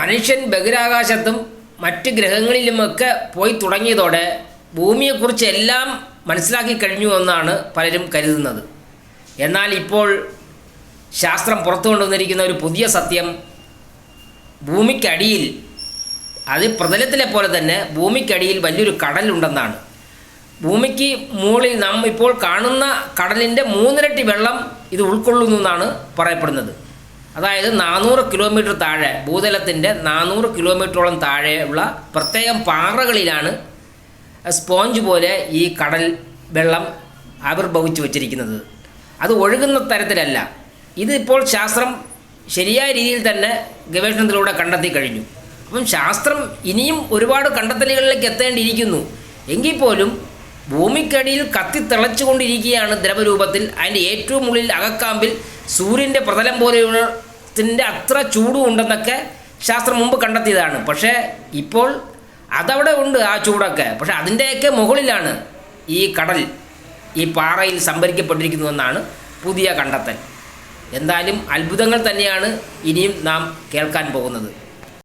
മനുഷ്യൻ ബഹിരാകാശത്തും മറ്റ് ഗ്രഹങ്ങളിലുമൊക്കെ പോയി തുടങ്ങിയതോടെ ഭൂമിയെക്കുറിച്ച് എല്ലാം മനസ്സിലാക്കി കഴിഞ്ഞു എന്നാണ് പലരും കരുതുന്നത്. എന്നാൽ ഇപ്പോൾ ശാസ്ത്രം പുറത്തു കൊണ്ടുവന്നിരിക്കുന്ന ഒരു പുതിയ സത്യം ഭൂമിക്കടിയിൽ അത് പ്രതലത്തിലെ പോലെ തന്നെ ഭൂമിക്കടിയിൽ വലിയൊരു കടലുണ്ടെന്നാണ്. ഭൂമിക്ക് മുകളിൽ നാം ഇപ്പോൾ കാണുന്ന കടലിന്റെ മൂന്നിരട്ടി വെള്ളം ഇത് ഉൾക്കൊള്ളുന്നു എന്നാണ് പറയപ്പെടുന്നത്. അതായത് നാനൂറ് കിലോമീറ്റർ താഴെ ഭൂതലത്തിന്റെ നാനൂറ് കിലോമീറ്ററോളം താഴെയുള്ള പ്രത്യേകം പാറകളിലാണ് സ്പോഞ്ച് പോലെ ഈ കടൽ വെള്ളം ആവിർഭവിച്ചു വച്ചിരിക്കുന്നത്. അത് ഒഴുകുന്ന തരത്തിലല്ല. ഇതിപ്പോൾ ശാസ്ത്രം ശരിയായ രീതിയിൽ തന്നെ ഗവേഷണത്തിലൂടെ കണ്ടെത്തി കഴിഞ്ഞു. അപ്പം ശാസ്ത്രം ഇനിയും ഒരുപാട് കണ്ടെത്തലുകളിലേക്ക് എത്തേണ്ടിയിരിക്കുന്നു. എങ്കിൽ പോലും ഭൂമിക്കടിയിൽ കത്തി തിളച്ചുകൊണ്ടിരിക്കുകയാണ് ദ്രവരൂപത്തിൽ. അതിന്റെ ഏറ്റവും ഉള്ളിൽ അകക്കാമ്പിൽ സൂര്യന്റെ പ്രതലം പോലെയുള്ളതിന്റെ അത്ര ചൂടും ഉണ്ടെന്നൊക്കെ ശാസ്ത്രം മുമ്പ് കണ്ടെത്തിയതാണ്. പക്ഷേ ഇപ്പോൾ അതവിടെ ഉണ്ട് ആ ചൂടൊക്കെ. പക്ഷേ അതിന്റെയൊക്കെ മുകളിലാണ് ഈ കടൽ ഈ പാറയിൽ സംഭരിക്കപ്പെട്ടിരിക്കുന്നുവെന്നാണ് പുതിയ കണ്ടെത്തൽ. എന്തായാലും അത്ഭുതങ്ങൾ തന്നെയാണ് ഇനിയും നാം കേൾക്കാൻ പോകുന്നത്.